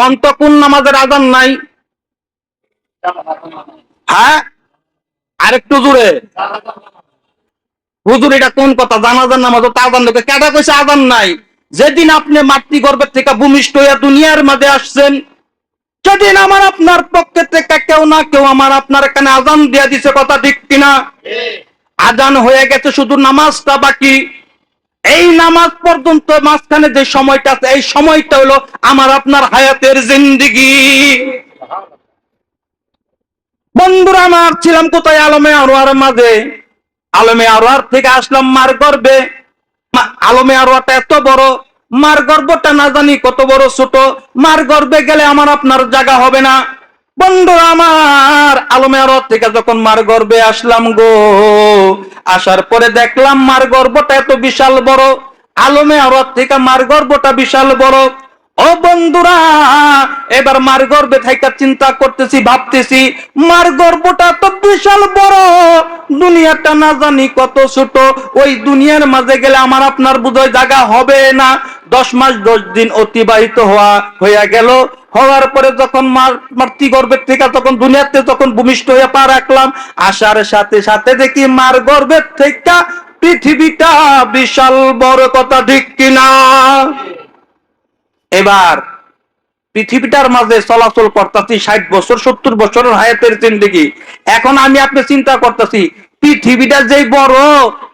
অন্ত কোন নামাজের আজান নাই। হ্যাঁ? আরেকটু জুড়ে হুজুর এটা কোন কথা? জানাজান নামাজ তো আজান লোকে কেটা কইছে আজান নাই? যেদিন আপনি মাতৃগর্ভের থেকে ভূমিষ্ঠ হইয়া দুনিয়ার মাঝে আসছেন সেদিন আমার আপনার পক্ষে থেকে কেউ না কেউ আমার আপনার এখানে আজান দিয়া দিছে কথা ঠিক কিনা? আজান হয়ে গেছে শুধু নামাজটা বাকি। এই নামাজ পর্যন্ত মাঝখানে যে সময়টা আছে, এই সময়টা হলো আমার আপনার হায়াতের জিন্দিগি। বন্ধুরা, আমার ছিলাম কোথায়? আলমে আরোয়ার মাঝে। আলমে আরোয়ার থেকে আসলাম মার গর্বে। আলমে আরোয়ারটা এত বড়, মার গর্বটা না জানি কত বড় ছোট। মার গর্বে গেলে আমার আপনার জায়গা হবে না। বন্ধু আমার আলমে আরোয়ার থেকে যখন মার গর্বে আসলাম গো আসার পরে দেখলাম মার গর্বটা এত বিশাল বড়। আলমে আরোয়ার থেকে মার গর্বটা বিশাল বড়। ও বন্ধুরা, এবার মার গর্বে থাইকা চিন্তা করতেছি, ভাবতেছি, মার গর্বটা বিশাল বড়। দুনিয়াটা না জানি কত ছোট। ওই দুনিয়ার মাঝে গেলে আমার আপনার বোধহয় জায়গা হবে না। দশ মাস, দশ দিন অতিবাহিত হওয়া হইয়া গেল। হওয়ার পরে যখন মার, মাতৃ গর্ভের থেকে তখন দুনিয়াতে যখন ভূমিষ্ঠ হয়ে পা রাখলাম, আসার সাথে সাথে দেখি মার গর্ভের থেকে পৃথিবীটা বিশাল বড় কথা ঠিক কিনা। এবার পৃথিবীটার মাঝে চলাচল করতেছি ষাট বছর সত্তর বছরের হায়াতের জিন্দিগি। এখন আমি আপনি চিন্তা করতেছি পৃথিবীটা যেই বড়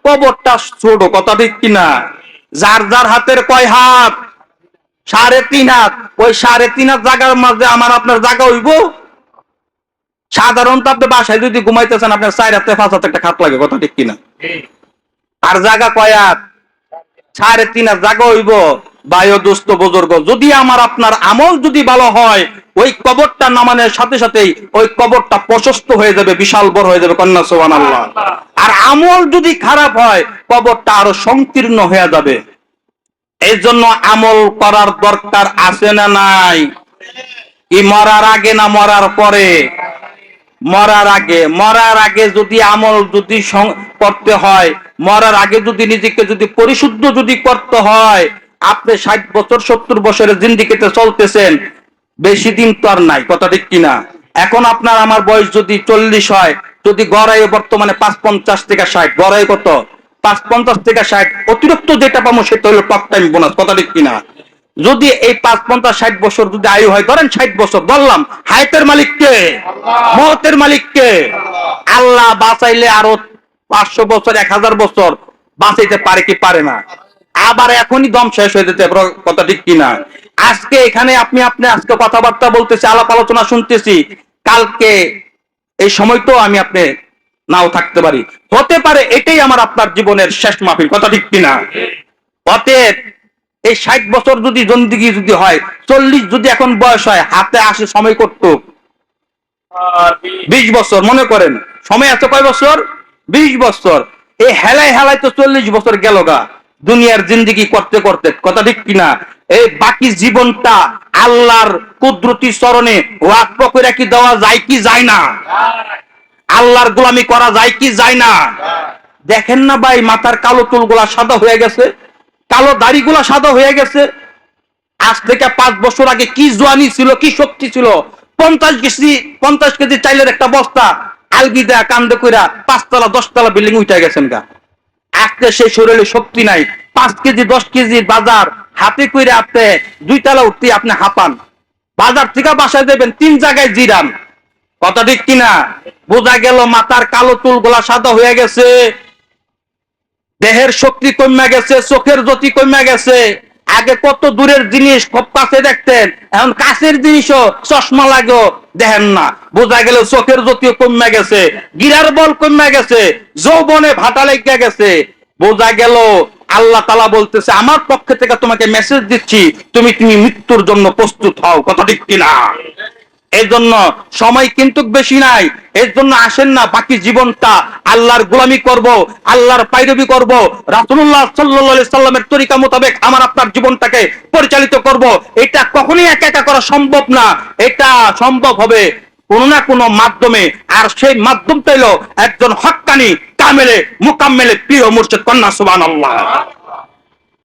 কবরটা ছোট কথা ঠিক কিনা? যার যার হাতের কয় হাত? সাড়ে তিন হাত। ওই সাড়ে তিন হাত জায়গার মাঝে আমার আপনার জায়গা হইব? সাধারণত আপনি বাসায় যদি ঘুমাইতেছেন আপনার চার হাতে পাঁচ হাতে একটা খাত লাগে কথা ঠিক কিনা? আর জায়গা কয় হাত? সাড়ে তিন হাত জায়গা হইব। বায়ু দুস্থ বুজুর্গ, যদি আমার আপনার আমল যদি ভালো হয়, ওই কবরটা নামানোর সাথে সাথেই ওই কবরটা প্রশস্ত হয়ে যাবে, বিশাল বড় হয়ে যাবে, কন্যা সোহান আল্লাহ আর আমল যদি খারাপ হয়, কবরটা আরও সংকীর্ণ হয়ে যাবে। এই জন্য আমল করার দরকার আছে না নাই? কি মরার আগে না মরার পরে? মরার আগে মরার আগে যদি আমল যদি করতে হয়, মরার আগে যদি নিজেকে যদি পরিশুদ্ধ যদি করতে হয় আপনি ষাট বছর সত্তর বছরের জিন্দিগিতে চলতেছেন বেশি দিন তো আর নাই কথা ঠিক কিনা? এখন আপনার আমার বয়স যদি চল্লিশ হয় যদি গড়াই বর্তমানে পাঁচ পঞ্চাশ থেকে ষাট গড়াই কত? পাঁচ পঞ্চাশ থেকে ষাট অতিরিক্ত যেটা পাবো সেটা হলো টক টাইম বোনাস কথা ঠিক কিনা? যদি এই পাঁচ পঞ্চাশ ষাট বছর যদি আয়ু হয় ধরেন ষাট বছর বললাম হায়াতের মালিক কে? মহতের মালিক কে? আল্লাহ বাঁচাইলে আরও পাঁচশো বছর এক হাজার বছর বাঁচাইতে পারে কি পারে না? আবার এখনই দম শেষ হয়ে যেতে কথা ঠিক কিনা? আজকে এখানে আপনি আপনি আজকে কথাবার্তা বলতেছি, আলাপ আলোচনা শুনতেছি। কালকে এই সময় তো আমি আপনি নাও থাকতে পারি। হতে পারে এটাই আমার আপনার জীবনের শেষ মাহফিল, কথা ঠিক কিনা? অতএব এই ষাট বছর যদি জন্দিগি যদি হয়, চল্লিশ যদি এখন বয়স হয়, হাতে আসে সময় করত বিশ বছর, মনে করেন। সময় আছে কয় বছর? বিশ বছর। এই হেলায় হেলায় তো চল্লিশ বছর গেল গা। দুনিয়ার জিন্দিগি করতে করতে, কথা ঠিক কিনা? এই বাকি জীবনটা আল্লাহর কুদরতি চরণে কি দেওয়া যায় কি যায় না? আল্লাহর গোলামি করা যায় কি যায় না? দেখেন না ভাই, মাথার কালো চুলগুলা সাদা হয়ে গেছে, কালো দাড়িগুলা সাদা হয়ে গেছে। আজ থেকে পাঁচ বছর আগে কি জোয়ানি ছিল, কি শক্তি ছিল? পঞ্চাশ কেজি পঞ্চাশ কেজি চাইলের একটা বস্তা আলগি দেয়া কান্দে কইরা পাঁচতলা, দশতলা বিল্ডিং উঠে গেছেন গা। আজকে সেই শরীরে শক্তি নাই। পাঁচ কেজি, দশ কেজির বাজার হাতে কইরা আপনি দুই তলা উঠতে আপনি হাঁপান। বাজার থেকে বাসায় দেবেন তিন জায়গায় জিরান। কথা ঠিক কিনা? বোঝা গেল মাথার কালো চুল গোলা সাদা হয়ে গেছে। দেহের শক্তি কমে গেছে, চোখের জ্যোতি কমে গেছে। আগে কত দূরের জিনিস খুব কাছে দেখতেন, এখন কাছের জিনিসও চশমা লাগেও দেখেন না। বোঝা গেল চোখের জ্যোতিও কমে গেছে, গিরার বল কমে গেছে, যৌবনে ভাটা লেগে গেছে। বোঝা গেল, আল্লাহ তালা বলতেছে, আমার পক্ষে থেকে তোমাকে মেসেজ দিচ্ছি, তুমি তুমি মৃত্যুর জন্য প্রস্তুত হও? কথা ঠিক কিনা? এই জন্য সময় কিন্তু বেশি নাই এর জন্য আসেন না, বাকি জীবনটা আল্লাহর গোলামি করব, আল্লাহর পাইরবি করব। রাসূলুল্লাহ সাল্লাল্লাহু আলাইহি সাল্লামের তরিকা মোতাবেক আমার আপনার জীবনটাকে পরিচালিত করব। এটা কখনোই একা একা করা সম্ভব না, এটা সম্ভব হবে কোন না কোন মাধ্যমে। আর সেই মাধ্যমটা হলো একজন হক্কানি কামেলে মুকাম্মেলে প্রিয় মুর্শিদ কন্যা সুবহানাল্লাহ।